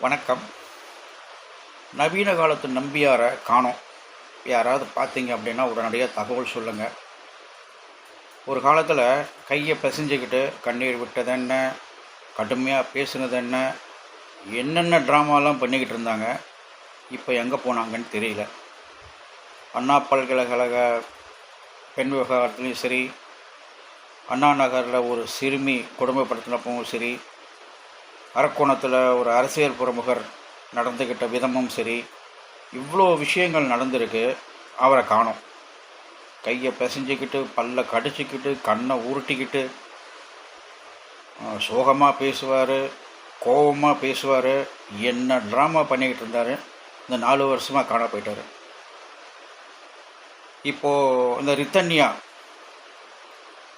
வணக்கம். நவீன காலத்து நம்பியாரை காணோம். யாராவது பார்த்தீங்க அப்படின்னா உடனடியாக தகவல் சொல்லுங்கள் ஒரு காலத்தில் கையை பிசைஞ்சுக்கிட்டு கண்ணீர் விட்டது என்ன? கடுமையாக பேசுனது என்ன? என்னென்ன ட்ராமாலாம் பண்ணிக்கிட்டு இருந்தாங்க? இப்போ எங்கே போனாங்கன்னு தெரியல. அண்ணா பல்கலைக்கழக பெண் விவகாரத்துலேயும் சரி அண்ணா நகரில் ஒரு சிறுமி கொடுமைப்படுத்தினப்பவும் சரி அரக்கோணத்தில் ஒரு அரசியல் பிரமுகர் நடந்துக்கிட்ட விதமும் சரி இவ்வளோ விஷயங்கள் நடந்திருக்கு அவரை காணோம். கையை பிசைஞ்சிக்கிட்டு பல்ல கடிச்சிக்கிட்டு கண்ணை உருட்டிக்கிட்டு சோகமாக பேசுவார் கோபமாக பேசுவார் என்ன ட்ராமா பண்ணிக்கிட்டு இருந்தார் இந்த நாலு வருஷமாக காண போயிட்டார். இப்போது இந்த ரித்தன்யா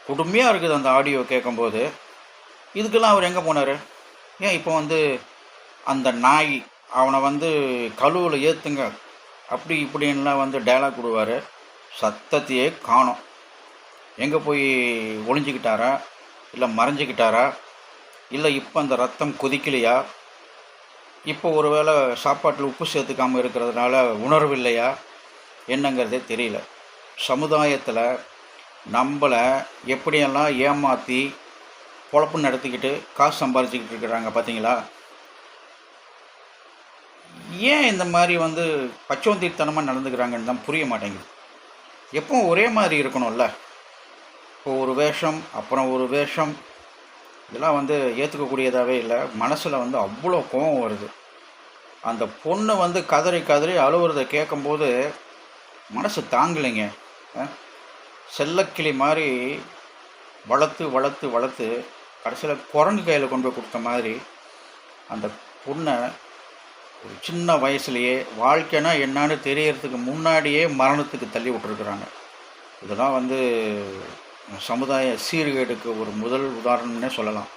கொடுமையாக இருக்குது அந்த ஆடியோ கேட்கும்போது இதுக்கெல்லாம் அவர் எங்கே போனார்? ஏன் இப்போ வந்து அந்த நாய் அவனை வந்து கழுவில் ஏற்றுங்க அப்படி இப்படின்லாம் வந்து டைலாக் விடுவார் சத்தத்தையே காணோம். எங்கே போய் ஒளிஞ்சிக்கிட்டாரா? இல்லை மறைஞ்சிக்கிட்டாரா? இல்லை இப்போ அந்த ரத்தம் கொதிக்கலையா? இப்போ ஒருவேளை சாப்பாட்டில் உப்பு சேர்த்துக்காமல் இருக்கிறதுனால உணர்வு இல்லையா? என்னங்கிறதே தெரியல. சமுதாயத்தில் நம்மளை எப்படியெல்லாம் ஏமாற்றி பொழப்பு நடத்திக்கிட்டு காசு சம்பாதிச்சிக்கிட்டு இருக்கிறாங்க பார்த்தீங்களா ஏன் இந்த மாதிரி வந்து பச்சோந்தித்தனமாக நடந்துக்கிறாங்கன்னு தான் புரிய மாட்டேங்குது. எப்பவும் ஒரே மாதிரி இருக்கணும்ல. இப்போ ஒரு வேஷம் அப்புறம் ஒரு வேஷம். இதெல்லாம் வந்து ஏற்றுக்கக்கூடியதாகவே இல்லை. மனசில் வந்து அவ்வளோ கோபம் வருது. அந்த பொண்ணு வந்து கதறி கதறி அழுவுறதை கேட்கும்போது மனசு தாங்கலைங்க. செல்லக்கிளி மாதிரி வளர்த்து வளர்த்து வளர்த்து கடைசியில் குரங்கு கையில் கொண்டு போய் கொடுத்த மாதிரி அந்த பொண்ணை ஒரு சின்ன வயசுலேயே வாழ்க்கைனா என்னான்னு தெரியறதுக்கு முன்னாடியே மரணத்துக்கு தள்ளி விட்டுருக்குறாங்க. இதெல்லாம் வந்து சமுதாய சீர்கேடுக்கு ஒரு முதல் உதாரணம்னே சொல்லலாம்.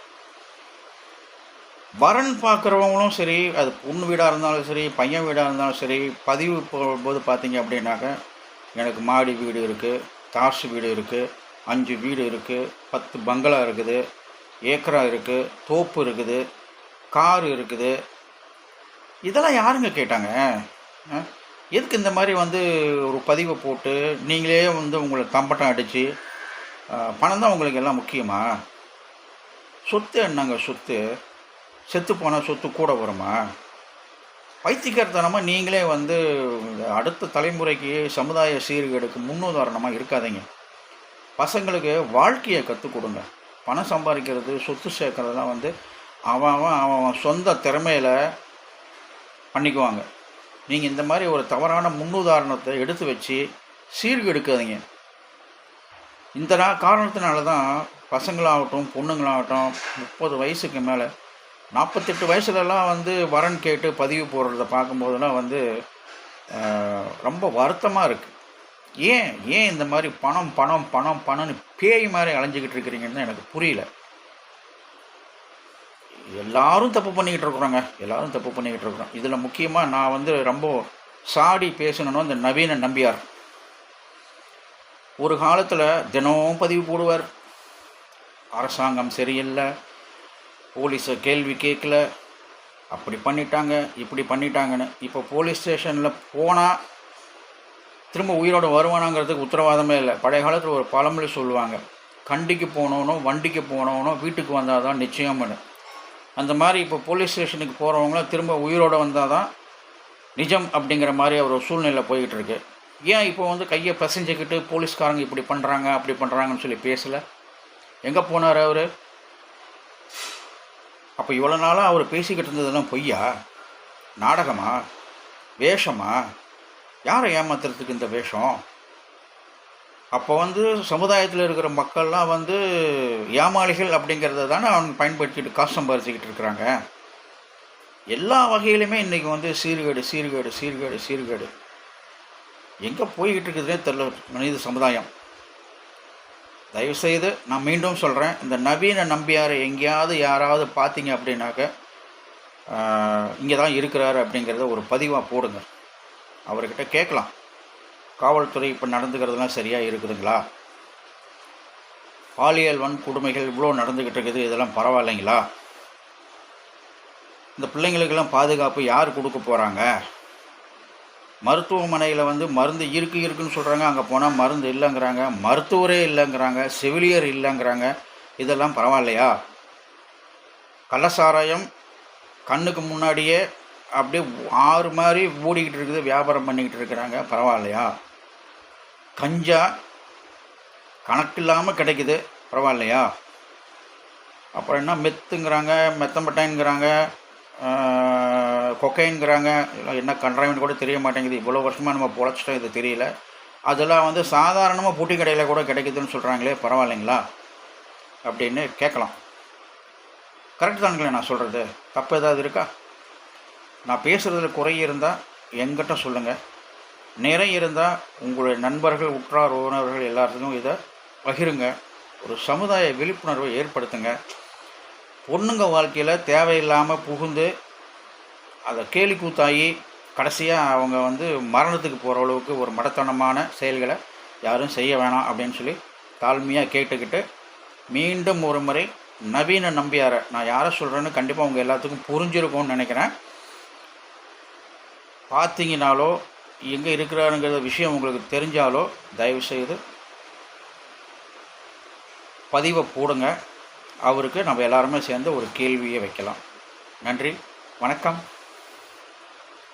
வரன் பார்க்குறவங்களும் சரி அது பொண்ணு வீடாக இருந்தாலும் சரி பையன் வீடாக இருந்தாலும் சரி பதிவு போகும்போது பார்த்தீங்க அப்படின்னாக்க எனக்கு மாடி வீடு இருக்குது தாசு வீடு இருக்குது அஞ்சு வீடு இருக்குது பத்து பங்களா இருக்குது ஏக்கரா இருக்குது தோப்பு இருக்குது கார் இருக்குது. இதெல்லாம் யாருங்க கேட்டாங்க? ஆ? எதுக்கு இந்த மாதிரி வந்து ஒரு பதிவை போட்டு நீங்களே வந்து உங்களை தம்பட்டம் அடித்து பணம் தான் உங்களுக்கு எல்லாம் முக்கியமா? சொத்து என்னங்க சொத்து? செத்து போனால் சொத்து கூட வருமா? பைத்தியக்காரத்தனமாக நீங்களே வந்து இந்த அடுத்த தலைமுறைக்கு சமுதாய சீர்கேடுக்கு முன்னுதாரணமாக இருக்காதீங்க. பசங்களுக்கு வாழ்க்கையை கற்றுக் கொடுங்க. பணம் சம்பாதிக்கிறது சொத்து சேர்க்கறதெல்லாம் வந்து அவன் அவன் அவன் அவன் சொந்த திறமையில் பண்ணிக்குவாங்க. நீங்கள் இந்த மாதிரி ஒரு தவறான முன்னுதாரணத்தை எடுத்து வச்சு சீர்கெடுக்காதீங்க இந்த காரணத்தினால தான் பசங்களாகட்டும் பொண்ணுங்களாகட்டும் முப்பது வயசுக்கு மேலே நாற்பத்தெட்டு வயசுலலாம் வந்து வரன் கேட்டு பதிவு போடுறத பார்க்கும்போதெல்லாம் வந்து ரொம்ப வருத்தமாக இருக்குது ஏன் ஏன் இந்த மாதிரி பணம் பணம் பணம் பணம்னு பேய் மாதிரி அலைஞ்சிக்கிட்டு இருக்கிறீங்கன்னு எனக்கு புரியல. எல்லாரும் தப்பு பண்ணிக்கிட்டு இருக்கிறோங்க. எல்லாரும் தப்பு பண்ணிக்கிட்டு இருக்கிறோம். இதில் முக்கியமாக நான் வந்து ரொம்ப சாடி பேசணும்னா இந்த நவீன நம்பியார். ஒரு காலத்தில் தினமும் பதிவு போடுவார். அரசாங்கம் சரியில்லை. போலீஸை கேள்வி கேட்கல. அப்படி பண்ணிட்டாங்க இப்படி பண்ணிட்டாங்கன்னு. இப்போ போலீஸ் ஸ்டேஷனில் போனால் திரும்ப உயிரோடு வருவானாங்கிறதுக்கு உத்தரவாதமே இல்லை. பழைய காலத்தில் ஒரு பழமொழி சொல்லுவாங்க. கண்டிக்கு போனவனோ வண்டிக்கு போனவனும் வீட்டுக்கு வந்தால் தான் நிச்சயம்னு அந்த மாதிரி இப்போ போலீஸ் ஸ்டேஷனுக்கு போகிறவங்களாம் திரும்ப உயிரோடு வந்தால் தான் நிஜம் அப்படிங்கிற மாதிரி ஒரு சூழ்நிலை போய்கிட்டு இருக்கு. ஏன் இப்போ வந்து கையை பிசைஞ்சுக்கிட்டு போலீஸ்காரங்க இப்படி பண்ணுறாங்க அப்படி பண்ணுறாங்கன்னு சொல்லி பேசலை? எங்கே போனார் அவர்? அப்போ இவ்வளோ நாளாக அவர் பேசிக்கிட்டு இருந்ததெல்லாம் பொய்யா? நாடகமா? வேஷமா? யாரை ஏமாத்துறதுக்கு இந்த வேஷம்? அப்போ வந்து சமுதாயத்தில் இருக்கிற மக்கள்லாம் வந்து ஏமாளிகள் அப்படிங்கிறத தானே அவங்க பயன்படுத்திட்டு காசு சம்பாதிச்சுக்கிட்டு இருக்கிறாங்க. எல்லா வகையிலுமே இன்றைக்கி வந்து சீர்கேடு சீர்கேடு சீர்கேடு சீர்கேடு. எங்கே போய்கிட்டு இருக்குதுன்னே தெரியல மனித சமுதாயம். தயவுசெய்து நான் மீண்டும் சொல்கிறேன் இந்த நவீன நம்பியாரை எங்கேயாவது யாராவது பார்த்தீங்க அப்படின்னாக்க இங்கே தான் இருக்கிறாரு அப்படிங்கிறத ஒரு பதிவாக போடுங்க. அவர்கிட்ட கேட்கலாம். காவல்துறை இப்போ நடந்துக்கிறதுலாம் சரியாக இருக்குதுங்களா? பாலியல் வன்கொடுமைகள் இவ்வளோ நடந்துக்கிட்டு இருக்குது இதெல்லாம் பரவாயில்லைங்களா? இந்த பிள்ளைங்களுக்கெல்லாம் பாதுகாப்பு யார் கொடுக்க போகிறாங்க மருத்துவமனையில் வந்து மருந்து இருக்கு இருக்குன்னு சொல்கிறாங்க அங்கே போனால் மருந்து இல்லைங்கிறாங்க மருத்துவரே இல்லைங்கிறாங்க செவிலியர் இல்லைங்கிறாங்க இதெல்லாம் பரவாயில்லையா? கள்ளசாராயம் கண்ணுக்கு முன்னாடியே அப்படியே ஆறு மாதிரி ஓடிக்கிட்டு இருக்குது வியாபாரம் பண்ணிக்கிட்டு இருக்கிறாங்க. பரவாயில்லையா? கஞ்சா கணக்கில்லாமல் கிடைக்குது. பரவாயில்லையா? அப்புறம் என்ன? மெத்துங்கிறாங்க மெத்தம்பட்டைங்கிறாங்க கொக்கைங்கிறாங்க. இதெல்லாம் என்ன கன்றாவின்னு கூட தெரிய மாட்டேங்குது. இவ்வளோ வருஷமாக நம்ம பொழைச்சிட்டோம் இது தெரியல. அதெல்லாம் வந்து சாதாரணமாக பூட்டி கடையில் கூட கிடைக்குதுன்னு சொல்கிறாங்களே பரவாயில்லைங்களா? அப்படின்னு கேட்கலாம். கரெக்ட் தானுங்களே நான் சொல்கிறது தப்பு ஏதாவது இருக்கா? நான் பேசுகிறதுல குறை இருந்தால் எங்கிட்ட சொல்லுங்கள் நிறை இருந்தால் உங்களுடைய நண்பர்கள் உற்றார் உறவினர்கள் எல்லாத்துக்கும் இதை பகிருங்க. ஒரு சமுதாய விழிப்புணர்வை ஏற்படுத்துங்க. பொண்ணுங்க வாழ்க்கையில் தேவையில்லாமல் புகுந்து அதை கேலி கூத்தாகி கடைசியாக அவங்க வந்து மரணத்துக்கு போகிற அளவுக்கு ஒரு மடத்தனமான செயல்களை யாரும் செய்ய வேணாம் அப்படின்னு சொல்லி தாழ்மையாக கேட்டுக்கிட்டு மீண்டும் ஒரு முறை நவீன நம்பியாரை நான் யாரை சொல்கிறேன்னு கண்டிப்பாக உங்கள் எல்லாத்துக்கும் புரிஞ்சிருக்கும்னு நினைக்கிறேன். பார்த்தீங்கனாலோ எங்கே இருக்கிறாருங்கிற விஷயம் உங்களுக்கு தெரிஞ்சாலோ தயவுசெய்து பதிவை போடுங்க. அவருக்கு நம்ம எல்லாருமே சேர்ந்து ஒரு கேள்வியை வைக்கலாம். நன்றி. வணக்கம்.